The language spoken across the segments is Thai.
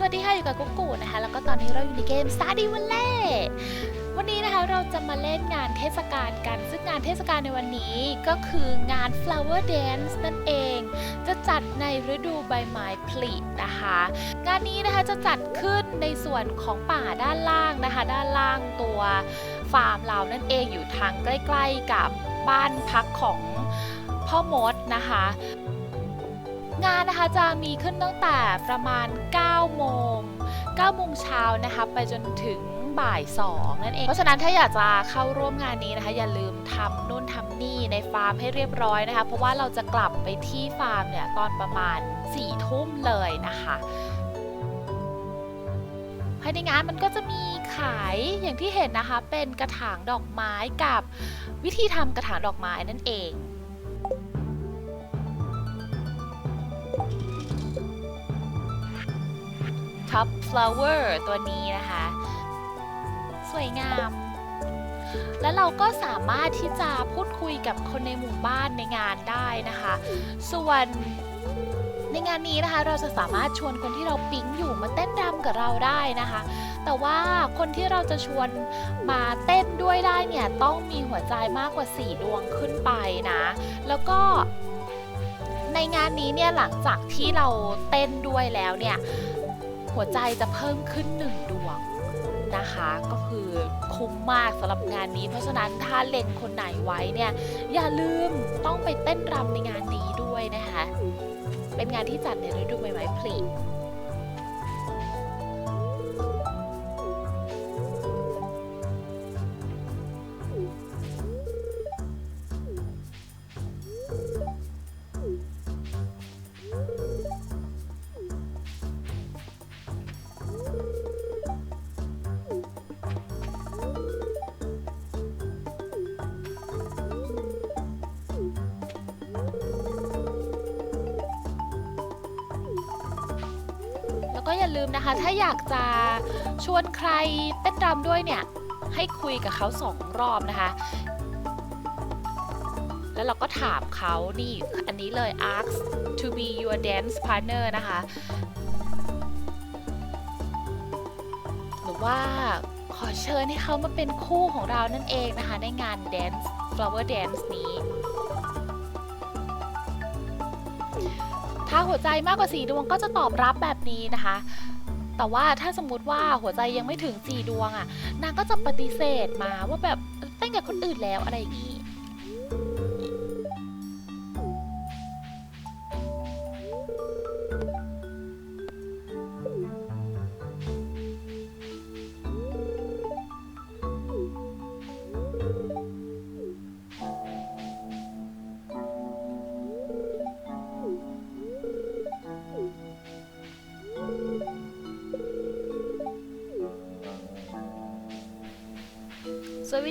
สวัสดีค่ะอยู่กับกุ๊กกูนะคะ แล้วก็ตอนนี้เราอยู่ในเกม Stardew Valley วันนี้นะคะเราจะมาเล่นงานเทศกาลกัน ซึ่งงานเทศกาลในวันนี้ก็คืองาน Flower Dance นั่นเอง จะจัดในฤดูใบไม้ผลินะคะ งานนี้นะคะจะจัดขึ้นในส่วนของป่าด้านล่างนะคะ ด้านล่างตัวฟาร์มเรานั่นเองอยู่ทางใกล้ ๆกับบ้านพักของพ่อมดนะคะ งานนะคะจะมีขึ้นตั้งแต่ประมาณ 9 โมง 9 โมงเช้านะคะไปจนถึงบ่าย2นั่นเอง เพราะฉะนั้นถ้าอยากจะเข้าร่วมงานนี้นะคะ อย่าลืมทำนู่นทำนี่ในฟาร์มให้เรียบร้อยนะคะ เพราะว่าเราจะกลับไปที่ฟาร์มเนี่ยตอนประมาณ4ทุ่มเลยนะคะภายในงานมันก็จะมีขายอย่างที่เห็นนะคะ เป็นกระถางดอกไม้กับวิธีทำกระถางดอกไม้นั่นเอง Top Flower ตัวนี้นะคะ สวยงาม และเราก็สามารถที่จะพูดคุยกับคนในหมู่บ้านในงานได้นะคะ ส่วนในงานนี้นะคะเราจะสามารถชวนคนที่เราปิ๊งอยู่มาเต้นรำกับเราได้นะคะ แต่ว่าคนที่เราจะชวนมาเต้นด้วยได้เนี่ยต้องมีหัวใจมากกว่า 4 ดวงขึ้นไปนะ แล้วก็ในงานนี้เนี่ยหลังจากที่เราเต้นด้วยแล้วเนี่ย หัวใจจะเพิ่มขึ้นหนึ่งดวงนะคะก็คือคุ้มมากสำหรับงานนี้ เพราะฉะนั้นถ้าเล็งคนไหนไว้เนี่ยอย่าลืมต้องไปเต้นรำในงานนี้ด้วยนะคะ เป็นงานที่จัดในฤดูใบไม้ผลิ ก็อย่าลืมนะคะ ถ้าอยากจะชวนใครเต้นรำด้วยเนี่ย ให้คุยกับเขาสองรอบนะคะ แล้วเราก็ถามเขานี่อันนี้เลย ask to be your dance partner นะคะ หรือว่าขอเชิญให้เขามาเป็นคู่ของเรานั่นเองนะคะ ในงาน dance flower dance นี้ ถ้าหัวใจมากกว่า 4 ดวงก็จะตอบรับแบบนี้นะคะ แต่ว่าถ้าสมมุติว่าหัวใจยังไม่ถึง 4 ดวงอะ่ะ นางก็จะปฏิเสธมาว่าแบบเต้นกับคนอื่นแล้วอะไรอย่างนี้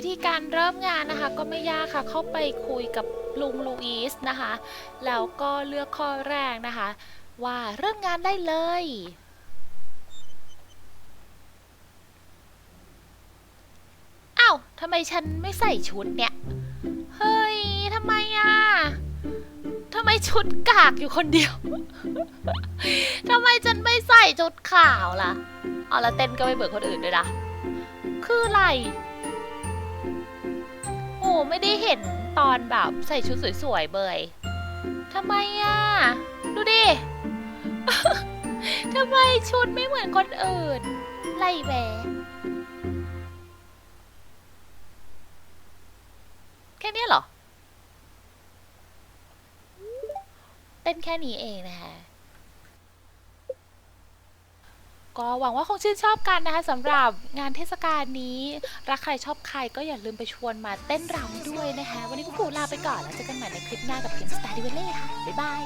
วิธีการเริ่มงานนะคะ ก็ไม่ยากค่ะ เข้าไปคุยกับลุงลูอิสนะคะ แล้วก็เลือกข้อแรกนะคะ ว่าเริ่มงานได้เลย อ้าวทำไมฉันไม่ใส่ชุดเนี่ย เฮ้ยทำไมอะทำไมชุดกากอยู่คนเดียว ทำไมฉันไม่ใส่ชุดขาวล่ะ เอาล้วเต้นก็ไม่เบิกคนอื่นด้วยนะ คืออะไร ไม่ได้เห็นตอนแบบใส่ชุดสวยๆเบยทำไมอะ ดูดิ ทำไมชุดไม่เหมือนคนอื่น ไล่แวแค่นี้เหรอเต้นแค่นี้เองนะคะ ก็หวังว่าคงชื่นชอบกันนะคะสำหรับงานเทศกาลนี้รักใครชอบใครก็อย่าลืมไปชวนมาเต้นรำด้วยนะคะ วันนี้กูกูลาไปก่อนแล้วเจอกันใหม่ในคลิปหน้ากับเกมสตาร์ดิเวลเล่ค่ะ บ๊ายบาย